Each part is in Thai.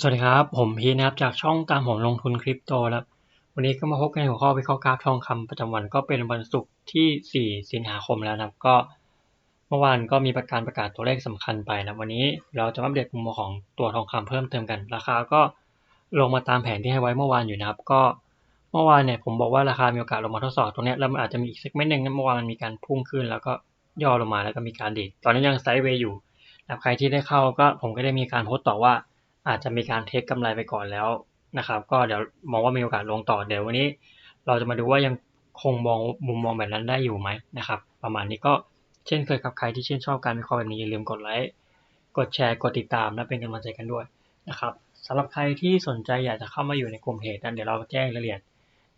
สวัสดีครับ ผมพีนะครับ จากช่องตามผมลงทุนคริปโตครับ วันนี้ก็มาพบกันในหัวข้อวิเคราะห์กราฟทองคำประจำวันก็เป็นวันศุกร์ที่ 4 สิงหาคมแล้วนะครับ ก็ เมื่อวานก็มีประการประกาศตัวเลขสำคัญไปนะ วันนี้เราจะมาอัปเดตมุมมองของตัวทองคำเพิ่มเติมกัน ราคาก็ลงมาตามแผนที่ให้ไว้เมื่อวานอยู่นะครับ ก็เมื่อวานเนี่ยผมบอกว่าราคามีโอกาสลงมาทดสอบตรงนี้แล้วมันอาจจะมีอีกเซกเมนต์หนึ่งเมื่อวานมันมีการพุ่งขึ้น แล้วก็ย่อลงมาแล้วก็มีการดีดตอนนี้ยังไซด์เวย์อยู่นะใครที่ได้เข้าก็ผมก็ได้มีการโพสต์ต่อว่า อาจจะมีการเทคกำไรไปก่อนแล้วนะครับ ก็เดี๋ยวมองว่ามีโอกาสลงต่อเดี๋ยววันนี้ เราจะมาดูว่ายังคงมองมุมมองแบบนั้นได้อยู่ไหมนะครับ ประมาณนี้ก็เช่นเคยครับใครที่ชื่นชอบการวิเคราะห์แบบนี้อย่าลืมกดไลค์กดแชร์กดติดตามและเป็นกำลังใจกันด้วยนะครับสำหรับใครที่สนใจอยากจะเข้ามาอยู่ในกลุ่มเพจนั้นเดี๋ยวเราแจ้งรายละเอียด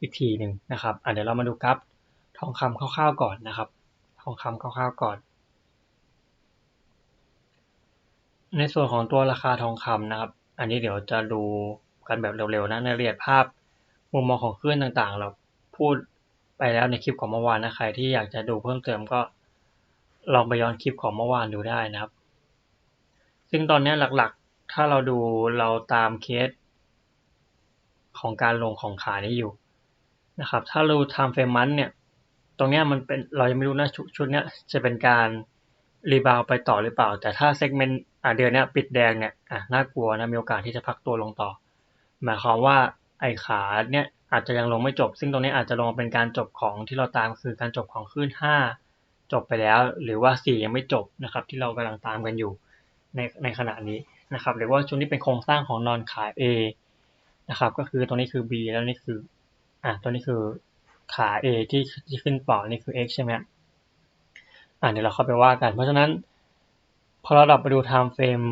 อีกทีหนึ่งนะครับอะเดี๋ยวเรามาดูกราฟทองคำคร่าวๆก่อนนะครับ ทองคำคร่าวๆก่อน ในส่วนของตัวราคาทองคำนะครับ อันนี้เดี๋ยวจะดูกันแบบเร็วๆนะในรายละเอียดภาพมุมมองของคลื่นต่างๆ เราพูดไปแล้วในคลิปของเมื่อวานนะใครที่อยากจะดูเพิ่มเติมก็ลองไปย้อนคลิปของเมื่อวานดูได้นะครับ ซึ่งตอนนี้หลักๆ ถ้าเราดูเราตามเคส ของการลงของขานี้อยู่นะครับ ถ้าเราทำเฟรมมันเนี่ย ตรงนี้มันเป็นเรายังไม่รู้นะชุดนี้จะเป็นการ รีบาวไปต่อหรือเปล่า แต่ถ้าเซกเมนต์อ่าเดือนนี้ปิดแดงเนี่ยอะน่ากลัวนะ มีโอกาสที่จะพักตัวลงต่อ หมายความว่าไอ้ขาเนี่ยอาจจะยังลงไม่จบ ซึ่งตรงนี้อาจจะลงเป็นการจบของที่เราตามคือการจบของคลื่น5 จบไปแล้ว หรือว่า 4 ยังไม่จบนะครับ ที่เรากำลังตามกันอยู่ในในขณะนี้นะครับ หรือว่าชุดนี้เป็นโครงสร้างของนอนขาย A นะครับ ก็คือตรงนี้คือ B แล้วนี่คืออะตัวนี้คือขา A ที่ที่ขึ้นปอนี่คือ X ใช่ไหม อ่าเดี๋ยวเราเข้าไปว่ากัน เพราะฉะนั้น พอเราดับไปดู time frame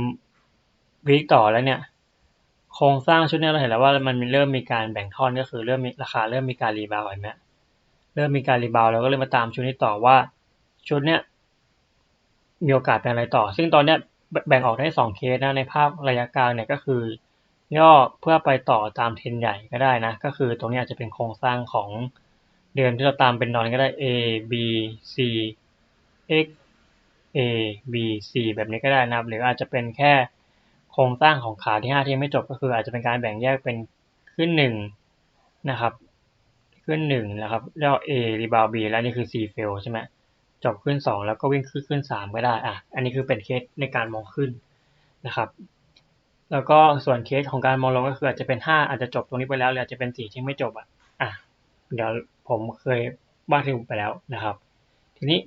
วีคต่อแล้วเนี่ย โครงสร้างชุดนี้เราเห็นแล้วว่ามันเริ่มมีการแบ่งท่อนก็คือเริ่มมีราคาเริ่มมีการรีบาวเห็นไหมเริ่มมีการรีบาวเราก็เลยมาตามชุดนี้ต่อว่าชุดเนี้ยมีโอกาสเป็นอะไรต่อ ซึ่งตอนเนี้ยแบ่งออกได้สองเคสนะในภาพระยะกลางเนี่ยก็คือย่อเพื่อไปต่อตามเทรนใหญ่ก็ได้นะ ก็คือตรงนี้อาจจะเป็นโครงสร้างของเดือนที่เราตามเป็นนอนก็ได้ A B C x a b c แบบนี้ก็ได้นะครับ หรืออาจจะเป็นแค่โครงสร้างของขาที่ 5 ที่ไม่จบก็คือ อาจจะเป็นการแบ่งแยกเป็นขึ้น 1 นะครับ ขึ้น 1 นะครับแล้ว a rebound b แล้วนี่คือ c fail ใช่ไหมจบขึ้น 2 แล้วก็วิ่งขึ้นขึ้น 3 ก็ได้อะอันนี้คือเป็นเคสในการมองขึ้นนะครับ แล้วก็ส่วนเคสของการมองลงก็คืออาจจะเป็น 5 อาจจะจบตรงนี้ไปแล้วหรืออาจจะเป็น 4 ที่ไม่จบอะอะเดี๋ยวผมเคยบ้าถึงไปแล้วนะครับ ทีนี้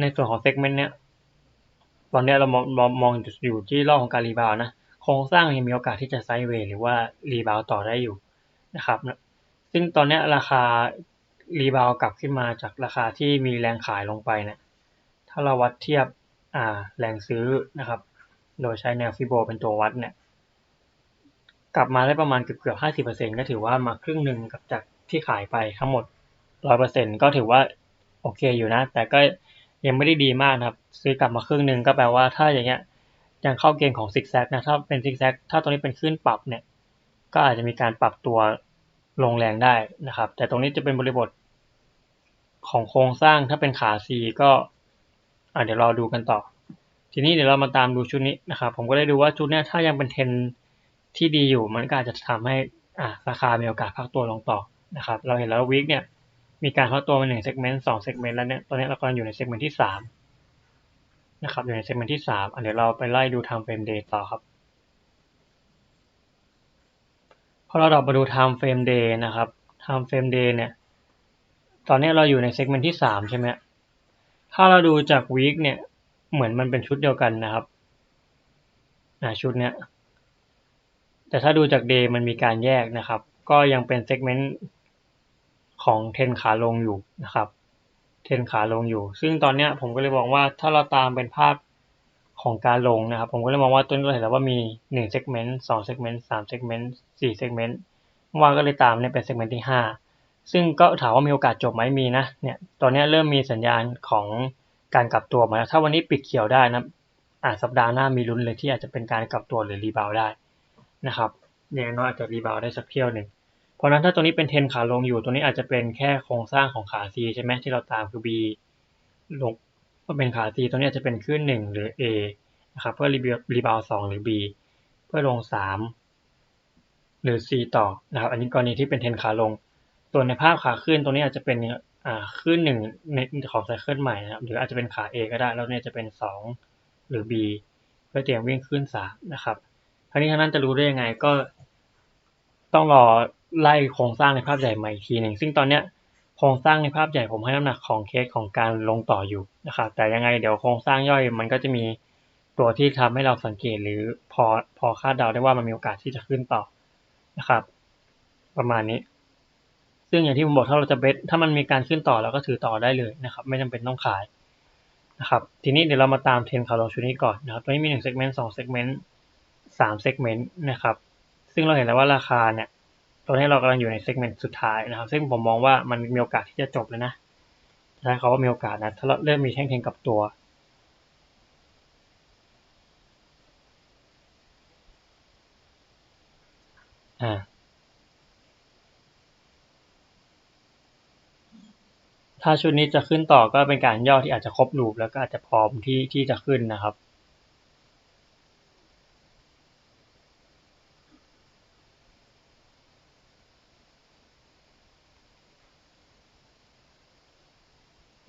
ในส่วนของเซกเมนต์เนี้ยตอนนี้เรามองมองมองอยู่ที่รอบของการรีบาวนะโครงสร้างยังมีโอกาสที่จะไซด์เวย์หรือว่ารีบาวต่อได้อยู่นะครับซึ่งตอนนี้ราคารีบาวกลับขึ้นมาจากราคาที่มีแรงขายลงไปเนะี่ยถ้าเราวัดเทียบอ่าแรงซื้อนะครับ โดยใช้แนวฟิโบเป็นตัววัดเนี่ยกลับมาได้ประมาณเกือบเกือบห้าสิบเปอร์เซ็นก็ถือว่ามาครึ่งหนึ่งกับจากที่ขายไปทั้งหมดร้อยเปอร์เซ็นก็ถือว่าโอเคอยู่นะ แต่ก็ ยังไม่ได้ดีมากนะครับ ซื้อกลับมาครึ่งหนึ่งก็แปลว่าถ้าอย่างเงี้ยยังเข้าเกณฑ์ของซิกแซกนะถ้าเป็นซิกแซกถ้าตรงนี้เป็นขึ้นปรับเนี่ยก็อาจจะมีการปรับตัวลงแรงได้นะครับ แต่ตรงนี้จะเป็นบริบทของโครงสร้างถ้าเป็นขาซีก็เดี๋ยวรอดูกันต่อ ทีนี้เดี๋ยวเรามาตามดูชุดนี้นะครับ ผมก็ได้ดูว่าชุดนี้ถ้ายังเป็นเทนที่ดีอยู่ มันก็อาจจะทำให้อาราคามีโอกาสพักตัวลงต่อนะครับ เราเห็นแล้ววิกเนี่ย มีการเข้าตัวมาหนึ่งเซกเมนต์สองเซกเมนต์แล้วเนี่ยตอนนี้เรากำลังอยู่ในเซกเมนต์ที่สามนะครับอยู่ในเซกเมนต์ที่สามเดี๋ยวเราไปไล่ดูทำเฟรมเดย์ต่อครับพอเราดอกมาดู time frame day นะครับ time frame day เนี่ย ตอนนี้เราอยู่ในเซกเมนต์ที่สามใช่ไหม ถ้าเราดูจาก week เนี่ย เหมือนมันเป็นชุดเดียวกันนะครับนะชุดเนี้ย แต่ถ้าดูจาก day มันมีการแยกนะครับ ก็ยังเป็นเซกเมนต์ ของเทนขาลงอยู่นะครับเทนขาลงอยู่ ซึ่งตอนนี้ผมก็เลยบอกว่าถ้าเราตามเป็นภาพของการลงนะครับ ผมก็เลยมองว่าต้นเราเห็นแล้วว่ามี1 segment 2 segment 3 segment 4 segment ว่าก็เลยตามเนี่ยเป็น segment ที่ 5 ซึ่งก็ถามว่ามีโอกาสจบไหมมีนะเนี่ยตอนนี้เริ่มมีสัญญาณของการกลับตัวมาถ้าวันนี้ปิดเขียวได้นะอ่าสัปดาห์หน้ามีลุ้นเลยที่อาจจะเป็นการกลับตัวหรือรีบาวได้นะครับเนี่ยน้อยอาจจะรีบาวได้สักเที่ยวหนึ่ง เพราะนั้นถ้าตัวนี้เป็นเทนขาลงอยู่ ตัวนี้อาจจะเป็นแค่โครงสร้างของขา C ใช่ไหมที่เราตามคือ B ลงก็เป็นขา C ตัวนี้อาจจะเป็นขึ้นหนึ่งหรือ A นะครับเพื่อรีบาวสองหรือ B เพื่อลงสามหรือ C ต่อนะครับอันนี้กรณีที่เป็นเทนขาลง ส่วนในภาพขาขึ้นตรงนี้อาจจะเป็นอ่าขึ้นหนึ่งในของไซเคิลใหม่นะครับหรืออาจจะเป็นขา A ก็ได้ แล้วเนี่ยจะเป็นสองหรือ B เพื่อเตรียมวิ่งขึ้นสามนะครับทั้งนี้ทั้งนั้นจะรู้ได้ยังไงก็ต้องรอ ไล่โครงสร้างในภาพใหญ่ม่อีกทีหนึ่งซึ่งตอนเนี้ยโครงสร้างในภาพใหญ่ผมให้น้ำหนักของเคสของการลงต่ออยู่นะครับแต่ยังไงเดี๋ยวโครงสร้างย่อยมันก็จะมีตัวที่ทำให้เราสังเกตหรือพอพอคาดเดาได้ว่ามันมีโอกาสที่จะขึ้นต่อนะครับ ประมาณนี้ ซึ่งอย่างที่ผมบอกถ้าเราจะเบสถ้ามันมีการขึ้นต่อเราก็ถือต่อได้เลยนะครับ ไม่จำเป็นต้องขายนะครับทีนี้เดี๋ยวเรามาตามเทรนคาลงชุดนี้ก่อนนะครับตัวนี้มีหนึ่งเซกเมนต์สองเซกเมนต์สามเซกเมนต์นะครับซึ่งเราเห็นแล้วว่าราคาเนี่ย ตัวนี้เรากำลังอยู่ในเซกเมนต์สุดท้ายนะครับ ซึ่งผมมองว่ามันมีโอกาสที่จะจบแล้วนะใช้คำว่ามีโอกาสนะ ถ้าเราเริ่มมีแท่งเทงกับตัว อ่าถ้าชุดนี้จะขึ้นต่อก็เป็นการย่อที่อาจจะครบลูปแล้วก็อาจจะพร้อมที่ที่จะขึ้นนะครับ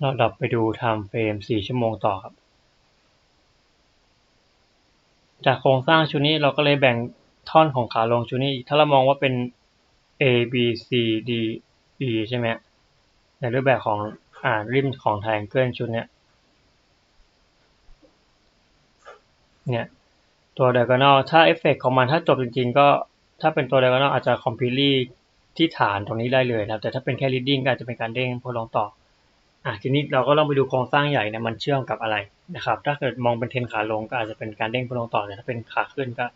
ราดับไปดูไทม์เฟรม 4 ชั่วโมงต่อครับ จากโครงสร้างชุดนี้เราก็เลยแบ่งท่อนของขาลงชุดนี้ ถ้าเรามองว่าเป็น A B C D E ใช่ไหมในรูปแบบของอ่าริมของไทงเกิลชุดเนี้ยเนี่ยตัว diagonal ถ้าเอฟเฟกของมันถ้าจบจริงๆ ก็ถ้าเป็นตัว diagonal อาจจะ completely ที่ฐานตรงนี้ได้เลยนะครับ แต่ถ้าเป็นแค่ leading ก็อาจจะเป็นการเด้งพื่อลงต่อ อะทีนี้เราก็ลองไปดูโครงสร้างใหญ่เนี่ยมันเชื่อมกับอะไรนะครับ ถ้าเกิดมองเป็นเทนขาลงก็อาจจะเป็นการเด้งเพื่อลงต่อแต่ถ้าเป็นขาขึ้นก็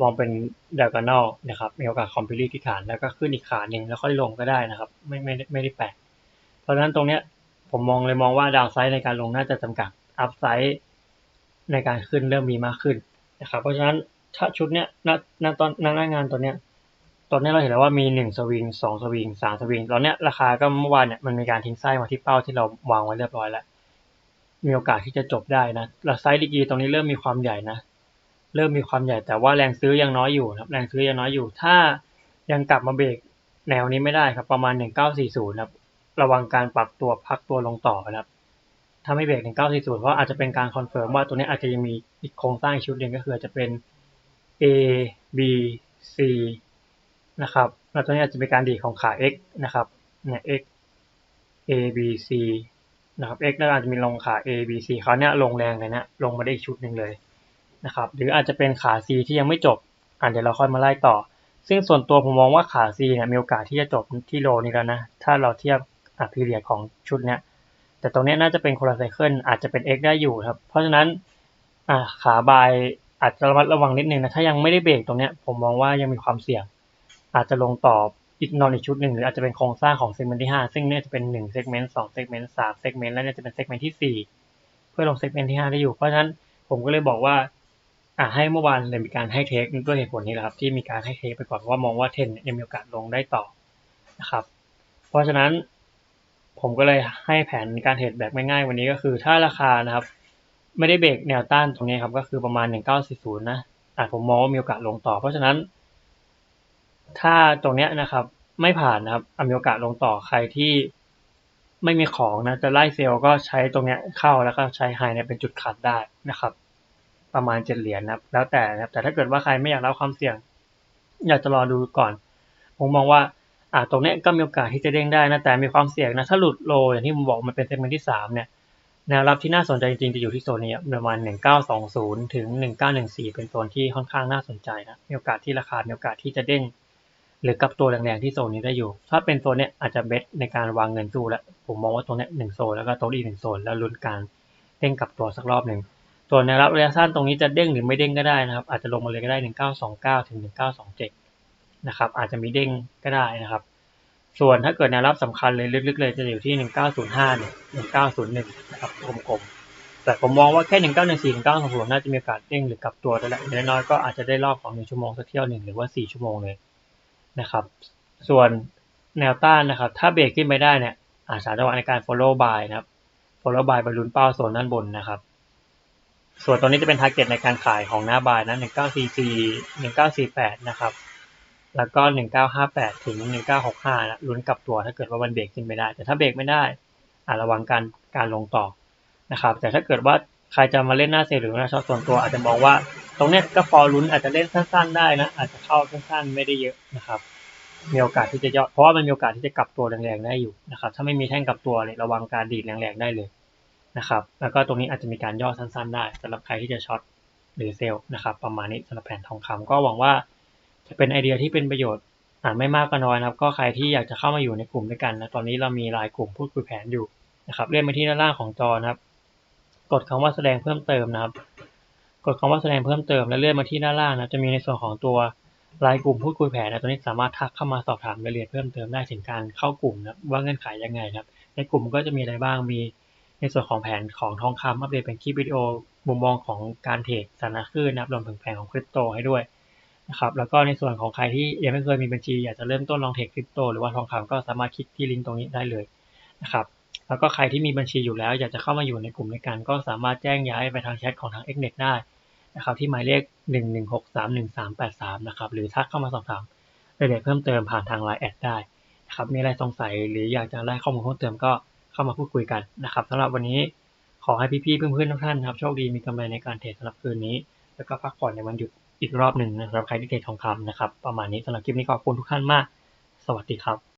มองเป็น diagonal นะครับมีโอกาส compile ที่ฐานแล้วก็ขึ้นอีกขาหนึ่งแล้วค่อยลงก็ได้นะครับ ไม่ไม่ไม่ได้แปลกเพราะฉะนั้นตรงเนี้ยผมมองเลยมองว่าดาวไซด์ในการลงน่าจะจำกัดอัพไซด์ในการขึ้นเริ่มมีมากขึ้นนะครับ เพราะฉะนั้นถ้าชุดเนี้ยณณตอนณหน้างานตัวเนี้ย ตอนนี้เราเห็นแล้วว่ามีหนึ่งสวิงสองสวิงสามสวิงตอนเนี้ยราคาก็เมื่อวานเนี่ยมันมีการทิ้งไส้มาที่เป้าที่เราวางไว้เรียบร้อยแล้ว มีโอกาสที่จะจบได้นะแล้วไซส์ดีกีตรงนี้เริ่มมีความใหญ่นะ เริ่มมีความใหญ่แต่ว่าแรงซื้อยังน้อยอยู่ครับแรงซื้อยังน้อยอยู่ ถ้ายังกลับมาเบรกแนวนี้ไม่ได้ครับ ประมาณหนึ่งเก้าสี่ศูนย์ครับระวังการปรับตัวพักตัวลงต่อนะครับถ้าไม่เบรก 1940 เพราะอาจจะเป็นการคอนเฟิร์มว่าตัวนี้อาจจะยังมีอีกโครงสร้างชุดหนึ่งก็คือจจะเป็น A B C นะครับแล้วตัวนี้อาจจะเป็นการดีดของขา X นะครับเนี่ย X A B C นะครับ X แล้วอาจจะมีลงขา A B C เขาเนี่ยลงแรงเลยนะลงมาได้อีกชุดหนึ่งเลยนะครับหรืออาจจะเป็นขา C ที่ยังไม่จบอะเดี๋ยวเราค่อยมาไล่ต่อ ซึ่งส่วนตัวผมมองว่าขา C เนี่ยมีโอกาสที่จะจบที่โลนี้แล้วนะถ้าเราเทียบอะพีเรียของชุดเนี้ยแต่ตรงนี้น่าจะเป็นคละไซเคิลอาจจะเป็น X ได้อยู่ครับเพราะฉะนั้นอ่าขาบายอาจจะระมัดระวังนิดนึงนะถ้ายังไม่ได้เบรกตรงเนี้ยผมมองว่ายังมีความเสี่ยง อาจจะลงต่ออีกนอนอีกชุดหนึ่งหรืออาจจะเป็นโครงสร้างของเซกเมนต์ที่ห้าซึ่งเนี่ยจะเป็นหนึ่งเซกเมนต์สองเซกเมนต์สามเซกเมนต์แล้วเนี่ยจะเป็นเซกเมนต์ที่สี่เพื่อลงเซกเมนต์ที่ห้าได้อยู่ เพราะฉะนั้นผมก็เลยบอกว่าอ่าให้เมื่อวานเลยมีการให้เทคด้วยเหตุผลนี้แหละครับที่มีการให้เทคไปก่อนว่ามองว่าเทนยังมีโอกาสลงได้ต่อนะครับ เพราะฉะนั้นผมก็เลยให้แผนการเทรดแบบง่ายๆวันนี้ก็คือถ้าราคานะครับ ไม่ได้เบรกแนวต้านตรงนี้ครับก็คือประมาณ 1940 นะอาจผมมองว่ามีโอกาสลงต่อ เพราะฉะนั้น ถ้าตรงเนี้ยนะครับ ไม่ผ่านนะครับมีโอกาสลงต่อใครที่ไม่มีของนะจะไล่เซลล์ก็ใช้ตรงเนี้ยเข้าแล้วก็ใช้ไฮเนี่ยเป็นจุดขัดได้นะครับ ประมาณเจ็ดเหรียญนะครับ แล้วแต่นะครับ แต่ถ้าเกิดว่าใครไม่อยากรับความเสี่ยง อยากจะรอดูก่อน ผมมองว่าอ่าตรงเนี้ยก็มีโอกาสที่จะเด้งได้นะแต่มีความเสี่ยงนะถ้าหลุดโลอย่างที่ผมบอกมันเป็นเซกเมนต์ที่สามเนี่ยแนวรับที่น่าสนใจจริงๆจะอยู่ที่โซนนี้ประมาณหนึ่งเก้าสองศูนย์ถึงหนึ่งเก้าหนึ่งสี่เป็นโซนที่ค่อนข้างน่าสนใจนะมีโอกาสที่ราคามีโอกาสที่จะเด้ง หรือกับตัวแรงๆที่โซนนี้ได้อยู่ ถ้าเป็นโซนเนี้ยอาจจะเบสในการวางเงินสู้แล้ว ผมมองว่าตรงเนี้ยหนึ่งโซนแล้วก็โต๊ะอีกหนึ่งโซนแล้วลุ้นการเด้งกลับตัวสักรอบหนึ่งส่วนแนวรับระยะสั้นตรงนี้จะเด้งหรือไม่เด้งก็ได้นะครับ อาจจะลงมาเลยก็ได้หนึ่งเก้าสองเก้าถึงหนึ่งเก้าสองเจ็ดนะครับ อาจจะมีเด้งก็ได้นะครับ ส่วนถ้าเกิดแนวรับสำคัญเลยลึกๆเลยจะอยู่ที่หนึ่งเก้าศูนย์ห้าเนี่ยหนึ่งเก้าศูนย์หนึ่งนะครับกลมๆ แต่ผมมองว่าแค่หนึ่งเก้าหนึ่งสี่ถึงเก้าจะมีโอกาสเด้งหรือกลับตัวได้แหละน้อยๆก็อาจจะได้รอบของ 1 ชั่วโมงสักเที่ยวหนึ่งหรือว่าสี่ชั่วโมงเลย นะครับ ส่วนแนวต้านนะครับ ถ้าเบรกขึ้นไปได้เนี่ยอาจจะจังหวะในการ follow buy นะครับ follow buy ไปลุ้นเป้าโซนด้านบนนะครับ ส่วนตัวนี้จะเป็น target ในการขายของหน้าบายนะ 1944 1948 นะครับ แล้วก็หนึ่งเก้าห้าแปดถึงหนึ่งเก้าหกห้านะลุ้นกลับตัวถ้าเกิดว่ามันเบรกขึ้นไม่ได้ แต่ถ้าเบรกไม่ได้อาระวังการการลงต่อนะครับ แต่ถ้าเกิดว่า ใครจะมาเล่นหน้าเซลหรือหน้าช็อตส่วนตัวอาจจะมองว่า ตรงเนี้ยก็พอลุ้นอาจจะเล่นสั้นๆได้นะ อาจจะเข้าสั้นๆไม่ได้เยอะนะครับมีโอกาสที่จะย่อเพราะว่ามันมีโอกาสที่จะกลับตัวแรงๆได้อยู่นะครับ ถ้าไม่มีแท่งกลับตัวเลยระวังการดีดแรงๆได้เลยนะครับ แล้วก็ตรงนี้อาจจะมีการย่อสั้นๆ ได้สำหรับใครที่จะช็อตหรือเซลล์นะครับ ประมาณนี้สำหรับแผนทองคำก็หวังว่าจะเป็นไอเดียที่เป็นประโยชน์อ่าไม่มากก็น้อยนะครับ ก็ใครที่อยากจะเข้ามาอยู่ในกลุ่มด้วยกันนะตอนนี้เรามีรายกลุ่มพูดคุยแผนอยู่นะครับเลื่อนไปที่ด้านล่างของจอนะครับ กดคำว่าแสดงเพิ่มเติมนะครับ กดคำว่าแสดงเพิ่มเติมแล้วเลื่อนมาที่ด้านล่างนะจะมีในส่วนของตัวรายกลุ่มพูดคุยแผนนะตัวนี้สามารถทักเข้ามาสอบถามรายละเอียดเพิ่มเติมได้ถึงการเข้ากลุ่มนะว่าเงื่อนไขยังไงครับ ในกลุ่มก็จะมีอะไรบ้างมีในส่วนของแผนของทองคำอัปเดตเป็นคลิปวิดีโอมุมมองของการเทรดสานะคลื่นนะครับรวมถึงแผนของคริปโตให้ด้วยนะครับแล้วก็ในส่วนของใครที่ยังไม่เคยมีบัญชีอยากจะเริ่มต้นลองเทรดคริปโตหรือว่าทองคำก็สามารถคลิกที่ลิงก์ตรงนี้ได้เลยนะครับ แล้วก็ใครที่มีบัญชีอยู่แล้ว อยากจะเข้ามาอยู่ในกลุ่มด้วยกันก็สามารถแจ้งย้ายไปทางแชทของทาง x n e t ได้นะครับที่หมายเลข 1163183นะครับหรือทักเข้ามาสอบถามรายละเอียดเพิ่มเติมผ่านทาง Line แอดได้นะครับมีอะไรสงสัยหรืออยากจะได้ข้อมูลเพิ่มเติมก็เข้ามาพูดคุยกันนะครับสำหรับวันนี้ขอให้พี่ๆเพื่อนๆทุกท่านนะครับโชคดีมีกำไรในการเทรดสำหรับคืนนี้ แล้วก็พักผ่อนในวันหยุดอีกรอบหนึ่งนะครับใครที่เทรดทองคำนะครับประมาณนี้สำหรับคลิปนี้ขอบคุณทุกท่านมาก สวัสดีครับ